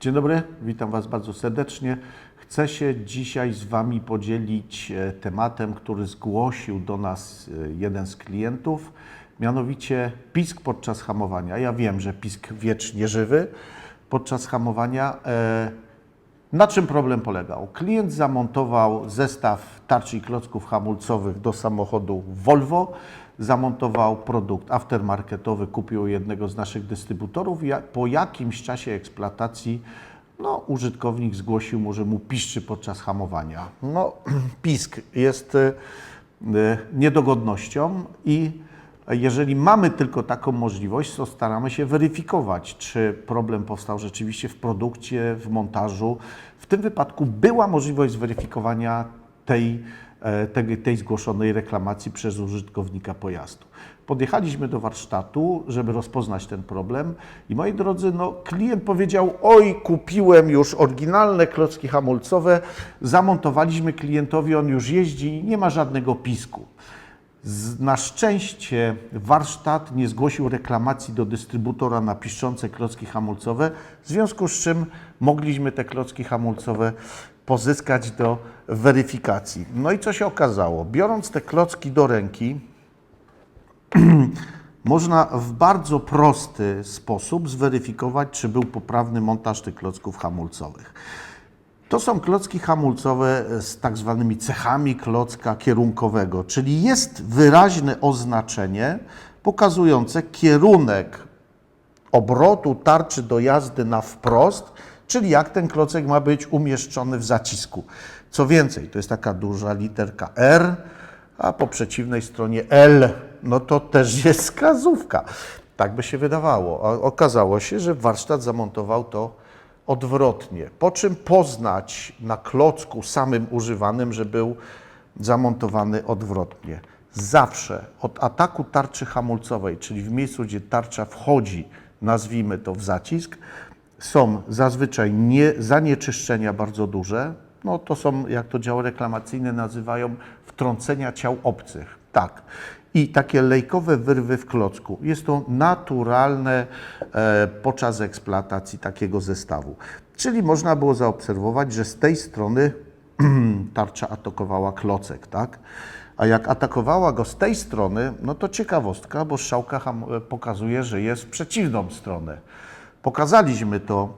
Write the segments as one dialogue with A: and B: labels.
A: Dzień dobry, witam Was bardzo serdecznie. Chcę się dzisiaj z Wami podzielić e, tematem, który zgłosił do nas e, jeden z klientów, mianowicie pisk podczas hamowania. Ja wiem, że pisk wiecznie żywy podczas hamowania. Na czym problem polegał? Klient zamontował zestaw tarczy i klocków hamulcowych do samochodu Volvo, zamontował produkt aftermarketowy, kupił jednego z naszych dystrybutorów po jakimś czasie eksploatacji no, użytkownik zgłosił mu, że mu piszczy podczas hamowania. No, pisk jest e, e, niedogodnością i jeżeli mamy tylko taką możliwość, to staramy się weryfikować, czy problem powstał rzeczywiście w produkcie, w montażu. W tym wypadku była możliwość zweryfikowania tej, e, tej, tej zgłoszonej reklamacji przez użytkownika pojazdu. Podjechaliśmy do warsztatu, żeby rozpoznać ten problem i moi drodzy, no, klient powiedział, oj, kupiłem już oryginalne klocki hamulcowe, zamontowaliśmy klientowi, on już jeździ i nie ma żadnego pisku. Na szczęście warsztat nie zgłosił reklamacji do dystrybutora na piszczące klocki hamulcowe, w związku z czym mogliśmy te klocki hamulcowe pozyskać do weryfikacji. No i co się okazało? Biorąc te klocki do ręki, można w bardzo prosty sposób zweryfikować, czy był poprawny montaż tych klocków hamulcowych. To są klocki hamulcowe z tak zwanymi cechami klocka kierunkowego, czyli jest wyraźne oznaczenie pokazujące kierunek obrotu tarczy do jazdy na wprost, czyli jak ten klocek ma być umieszczony w zacisku. Co więcej, to jest taka duża literka R, a po przeciwnej stronie L, no to też jest wskazówka. Tak by się wydawało. A okazało się, że warsztat zamontował to odwrotnie. Po czym poznać na klocku samym używanym, że był zamontowany odwrotnie. Zawsze od ataku tarczy hamulcowej, czyli w miejscu, gdzie tarcza wchodzi, nazwijmy to w zacisk, są zazwyczaj nie, zanieczyszczenia bardzo duże. No to są, jak to działy reklamacyjne nazywają, wtrącenia ciał obcych. Tak. I takie lejkowe wyrwy w klocku. Jest to naturalne e, podczas eksploatacji takiego zestawu. Czyli można było zaobserwować, że z tej strony tarcza atakowała klocek, tak? A jak atakowała go z tej strony, no to ciekawostka, bo strzałka ham- pokazuje, że jest w przeciwną stronę. Pokazaliśmy to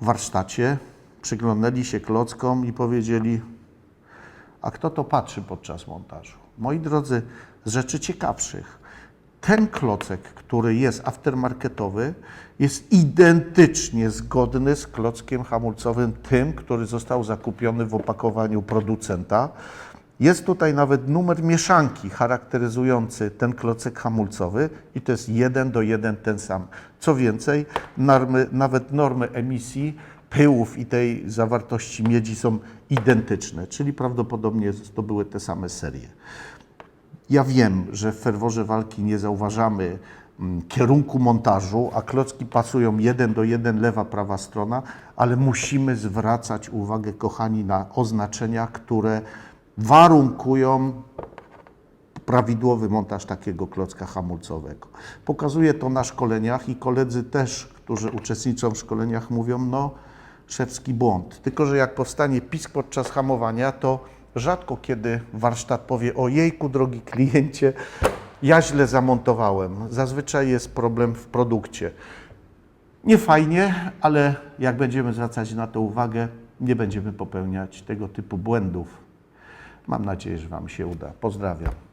A: w warsztacie, przyglądali się klockom i powiedzieli, a kto to patrzy podczas montażu? Moi drodzy, z rzeczy ciekawszych, ten klocek, który jest aftermarketowy, jest identycznie zgodny z klockiem hamulcowym tym, który został zakupiony w opakowaniu producenta. Jest tutaj nawet numer mieszanki charakteryzujący ten klocek hamulcowy i to jest jeden do jeden ten sam. Co więcej, normy, nawet normy emisji pyłów i tej zawartości miedzi są identyczne, czyli prawdopodobnie to były te same serie. Ja wiem, że w ferworze walki nie zauważamy mm, kierunku montażu, a klocki pasują jeden do jeden, lewa, prawa strona, ale musimy zwracać uwagę, kochani, na oznaczenia, które warunkują prawidłowy montaż takiego klocka hamulcowego. Pokazuję to na szkoleniach i koledzy też, którzy uczestniczą w szkoleniach, mówią, no szewski błąd. Tylko, że jak powstanie pisk podczas hamowania, to rzadko kiedy warsztat powie, o jejku, drogi kliencie, ja źle zamontowałem. Zazwyczaj jest problem w produkcie. Nie fajnie, ale jak będziemy zwracać na to uwagę, nie będziemy popełniać tego typu błędów. Mam nadzieję, że Wam się uda. Pozdrawiam.